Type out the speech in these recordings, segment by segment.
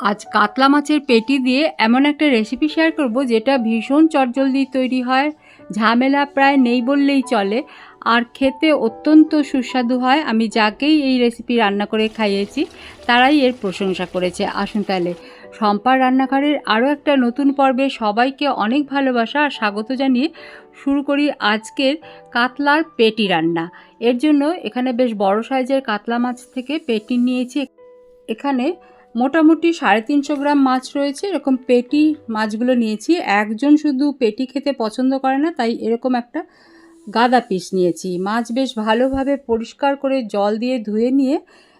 আজ কাতলা মাছের পেটি দিয়ে এমন একটা রেসিপি শেয়ার করব যেটা ভীষণ চটজলদি তৈরি হয়, ঝামেলা প্রায় নেই বললেই চলে, আর খেতে অত্যন্ত সুস্বাদু হয়। আমি যাকেই এই রেসিপি রান্না করে খাইয়েছি, তারাই এর প্রশংসা করেছে। আসুন তাহলে সম্পার রান্নাঘরের আরও একটা নতুন পর্বে সবাইকে অনেক ভালোবাসা আর স্বাগত জানিয়ে শুরু করি আজকের কাতলার পেটি রান্না। এর জন্য এখানে বেশ বড় সাইজের কাতলা মাছ থেকে পেটি নিয়েছি। এখানে মোটামুটি সাড়ে তিনশো গ্রাম মাছ রয়েছে, এরকম পেটি মাছগুলো নিয়েছি। একজন শুধু পেটি খেতে পছন্দ করে না, তাই এরকম একটা গাদা পিস নিয়েছি। মাছ বেশ ভালোভাবে পরিষ্কার করে জল দিয়ে ধুয়ে নিয়ে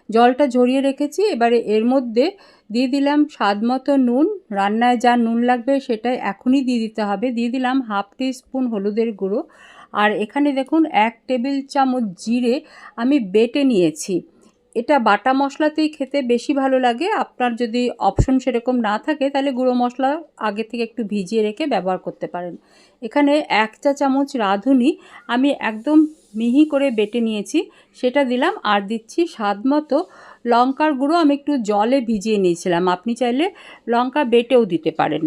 জলটা ঝরিয়ে রেখেছি। এবারে এর মধ্যে দিয়ে দিলাম স্বাদ মতো নুন। রান্নায় যা নুন লাগবে সেটাই এখনই দিয়ে দিতে হবে। দিয়ে দিলাম হাফ টি স্পুন হলুদের গুঁড়ো। আর এখানে দেখুন, এক টেবিল চামচ জিরে আমি বেটে নিয়েছি। এটা বাটা মশলাতেই খেতে বেশি ভালো লাগে। আপনার যদি অপশন সেরকম না থাকে, তাহলে গুঁড়ো মশলা আগে থেকে একটু ভিজিয়ে রেখে ব্যবহার করতে পারেন। এখানে এক চা চামচ রাঁধুনি আমি একদম মিহি করে বেটে নিয়েছি, সেটা দিলাম আর দিচ্ছি স্বাদ মতো লঙ্কার গুঁড়ো আমি একটু জলে ভিজিয়ে নিয়েছিলাম। আপনি চাইলে লঙ্কা বেটেও দিতে পারেন।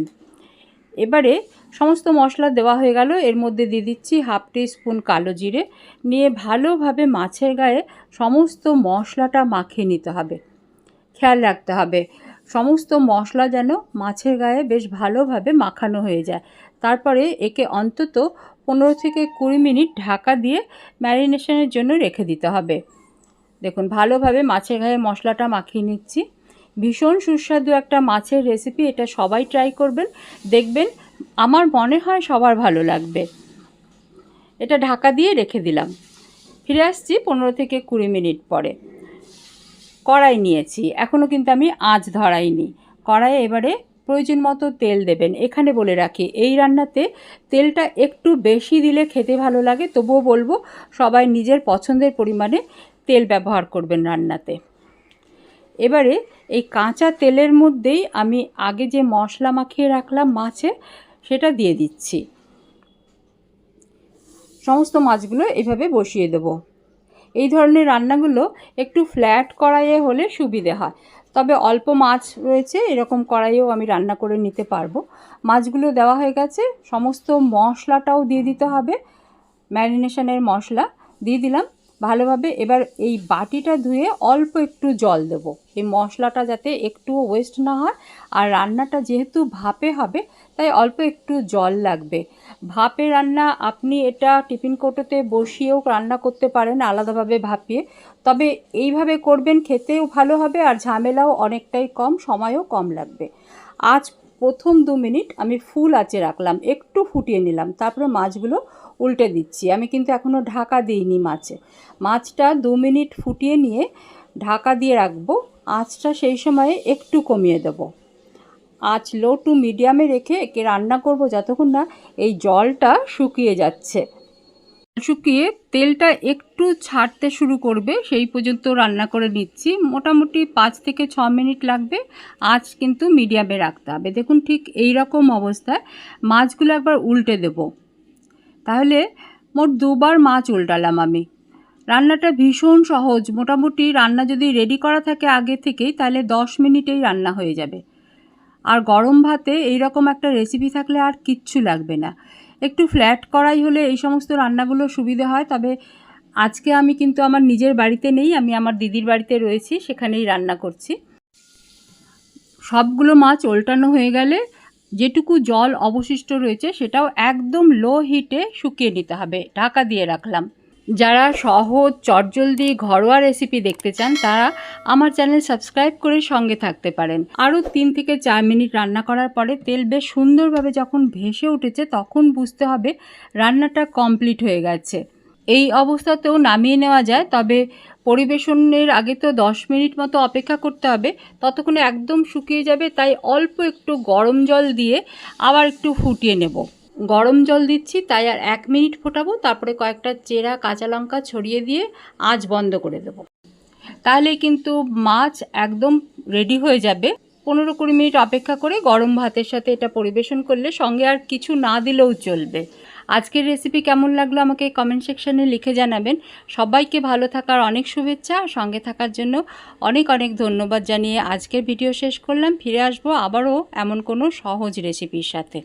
এবারে সমস্ত মশলা দেওয়া হয়ে গেল। এর মধ্যে দিয়ে দিচ্ছি হাফ টি স্পুন কালো জিরে। নিয়ে ভালোভাবে মাছের গায়ে সমস্ত মশলাটা মাখিয়ে নিতে হবে। খেয়াল রাখতে হবে, সমস্ত মশলা যেন মাছের গায়ে বেশ ভালোভাবে মাখানো হয়ে যায়। তারপরে একে অন্তত পনেরো থেকে কুড়ি মিনিট ঢাকা দিয়ে ম্যারিনেশনের জন্য রেখে দিতে হবে। দেখুন, ভালোভাবে মাছের গায়ে মশলাটা মাখিয়ে নিচ্ছি। ভীষণ সুস্বাদু একটা মাছের রেসিপি এটা সবাই ট্রাই করবেন। দেখবেন, আমার মনে হয় সবার ভালো লাগবে। এটা ঢাকা দিয়ে রেখে দিলাম। ফিরে আসছি পনেরো থেকে কুড়ি মিনিট পরে। কড়াই নিয়েছি। এখনও কিন্তু আমি আঁচ ধরাইনি। কড়াইয়ে এবারে প্রয়োজন মতো তেল দেবেন। এখানে বলে রাখি, এই রান্নাতে তেলটা একটু বেশি দিলে খেতে ভালো লাগে। তবুও বলব, সবাই নিজের পছন্দের পরিমাণে তেল ব্যবহার করবেন রান্নাতে। এবারে এই কাঁচা তেলের মধ্যেই আমি আগে যে মশলা মাখিয়ে রাখলাম মাছে, সেটা দিয়ে দিচ্ছি। সমস্ত মাছগুলো এভাবে বসিয়ে দেবো। এই ধরনের রান্নাগুলো একটু ফ্ল্যাট কড়াইয়ে হলে সুবিধে হয়। তবে অল্প মাছ রয়েছে, এরকম কড়াইয়েও আমি রান্না করে নিতে পারব। মাছগুলো দেওয়া হয়ে গেছে, সমস্ত মশলাটাও দিয়ে দিতে হবে। ম্যারিনেশনের মশলা দিয়ে দিলাম। ভালোভাবে এবার এই বাটিটা ধুয়ে অল্প একটু জল দেব। এই মশলাটা যাতে একটুও ওয়েস্ট না হয়, আর রান্নাটা যেহেতু ভাপে হবে, তাই অল্প একটু জল লাগবে। ভাপে রান্না আপনি এটা টিফিন কৌটোতে বসিয়েও রান্না করতে পারেন আলাদাভাবে ভাপিয়ে। তবে এইভাবে করবেন খেতেও ভালো হবে, আর ঝামেলাও অনেকটাই কম, সময়ও কম লাগবে। আজ প্রথম দু মিনিট আমি ফুল আঁচে রাখলাম, একটু ফুটিয়ে নিলাম, তারপরে মাছগুলো উল্টে দিচ্ছি। আমি কিন্তু এখনও ঢাকা দিইনি মাছে। মাছটা দু মিনিট ফুটিয়ে নিয়ে ঢাকা দিয়ে রাখব। আঁচটা সেই সময়ে একটু কমিয়ে দেবো। আঁচ লো টু মিডিয়ামে রেখে একে রান্না করব, যতক্ষণ না এই জলটা শুকিয়ে যাচ্ছে। শুকিয়ে তেলটা একটু ছাড়তে শুরু করবে, সেই পর্যন্ত রান্না করে নিচ্ছি। মোটামুটি পাঁচ থেকে ছ মিনিট লাগবে আজ কিন্তু মিডিয়ামে রাখতে হবে। দেখুন ঠিক এই রকম অবস্থায় মাছগুলো একবার উল্টে দেব। তাহলে মোট দুবার মাছ উল্টালাম আমি। রান্নাটা ভীষণ সহজ, মোটামুটি রান্না যদি রেডি করা থাকে আগে থেকেই, তাহলে দশ মিনিটেই রান্না হয়ে যাবে। আর গরম ভাতে এই রকম একটা রেসিপি থাকলে আর কিচ্ছু লাগবে না। একটু ফ্ল্যাট করাই হলে এই সমস্ত রান্নাগুলো সুবিধে হয়, তবে আজকে আমি কিন্তু আমার নিজের বাড়িতে নেই, আমি আমার দিদির বাড়িতে রয়েছি, সেখানেই রান্না করছি। সবগুলো মাছ ওল্টানো হয়ে গেলে যেটুকু জল অবশিষ্ট রয়েছে, সেটাও একদম লো হিটে শুকিয়ে নিতে হবে, ঢাকা দিয়ে রাখলাম। যারা সহজ, চটজলদি, ঘরোয়া রেসিপি দেখতে চান, তারা আমার চ্যানেল সাবস্ক্রাইব করে সঙ্গে থাকতে পারেন। আরও তিন থেকে চার মিনিট রান্না করার পরে তেল বেশ সুন্দরভাবে যখন ভেসে উঠেছে, তখন বুঝতে হবে রান্নাটা কমপ্লিট হয়ে গেছে। এই অবস্থাতেও নামিয়ে নেওয়া যায়, তবে পরিবেশনের আগে তো দশ মিনিট মতো অপেক্ষা করতে হবে। ততক্ষণে একদম শুকিয়ে যাবে, তাই অল্প একটু গরম জল দিয়ে আবার একটু ফুটিয়ে নেব। গরম জল দিচ্ছি, তাই আর এক মিনিট ফোটাবো, তারপরে কয়েকটা চেরা কাঁচা লঙ্কা ছড়িয়ে দিয়ে আঁচ বন্ধ করে দেবো। তাহলে কিন্তু মাছ একদম রেডি হয়ে যাবে। পনেরো কুড়ি মিনিট অপেক্ষা করে গরম ভাতের সাথে এটা পরিবেশন করলে সঙ্গে আর কিছু না দিলেও চলবে। আজকের রেসিপি কেমন লাগল আমাকে কমেন্ট সেকশনে লিখে জানাবেন। সবাইকে ভালো থাকার অনেক শুভেচ্ছা সঙ্গে থাকার জন্য অনেক অনেক ধন্যবাদ জানিয়ে আজকের ভিডিও শেষ করলাম। ফিরে আসব আবারও এমন কোনো সহজ রেসিপির সাথে।